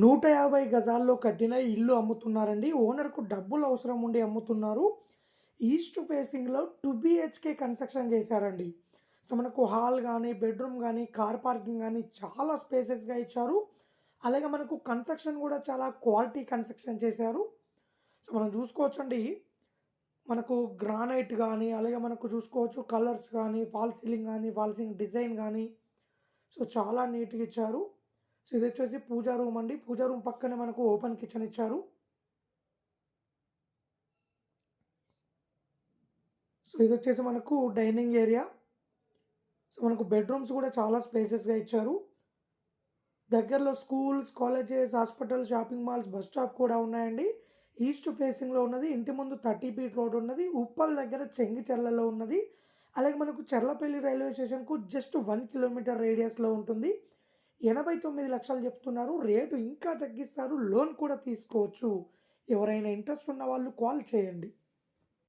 నూట యాభై గజాల్లో కట్టిన ఇల్లు అమ్ముతున్నారండి. ఓనర్కు డబ్బులు అవసరం ఉండి అమ్ముతున్నారు. ఈస్ట్ ఫేసింగ్లో టూ బిహెచ్కే కన్స్ట్రక్షన్ చేశారండి. సో మనకు హాల్ కానీ బెడ్రూమ్ కానీ కార్ పార్కింగ్ కానీ చాలా స్పేసెస్గా ఇచ్చారు. అలాగే మనకు కన్స్ట్రక్షన్ కూడా చాలా క్వాలిటీ కన్స్ట్రక్షన్ చేశారు. సో మనం చూసుకోవచ్చండి. మనకు గ్రానైట్ కానీ అలాగే మనకు చూసుకోవచ్చు కలర్స్ కానీ ఫాల్ సీలింగ్ కానీ ఫాల్ సీలింగ్ డిజైన్ కానీ సో చాలా నీట్గా ఇచ్చారు. సో ఇది వచ్చేసి పూజా రూమ్ అండి. పూజా రూమ్ పక్కనే మనకు ఓపెన్ కిచెన్ ఇచ్చారు. సో ఇది వచ్చేసి మనకు డైనింగ్ ఏరియా. సో మనకు బెడ్రూమ్స్ కూడా చాలా స్పేసెస్గా ఇచ్చారు. దగ్గరలో schools colleges hospital shopping malls bus stop కూడా ఉన్నాయండి. ఈస్ట్ ఫేసింగ్లో ఉన్నది. ఇంటి ముందు థర్టీ ఫీట్ రోడ్ ఉన్నది. ఉప్పల్ దగ్గర చెంగిచెర్లలో ఉన్నది. అలాగే మనకు చెర్లపల్లి రైల్వే స్టేషన్కు జస్ట్ వన్ కిలోమీటర్ రేడియస్లో ఉంటుంది. ఎనభై తొమ్మిది లక్షలు చెప్తున్నారు. రేటు ఇంకా తగ్గిస్తారు. లోన్ కూడా తీసుకోవచ్చు. ఎవరైనా ఇంట్రెస్ట్ ఉన్న వాళ్ళు కాల్ చేయండి.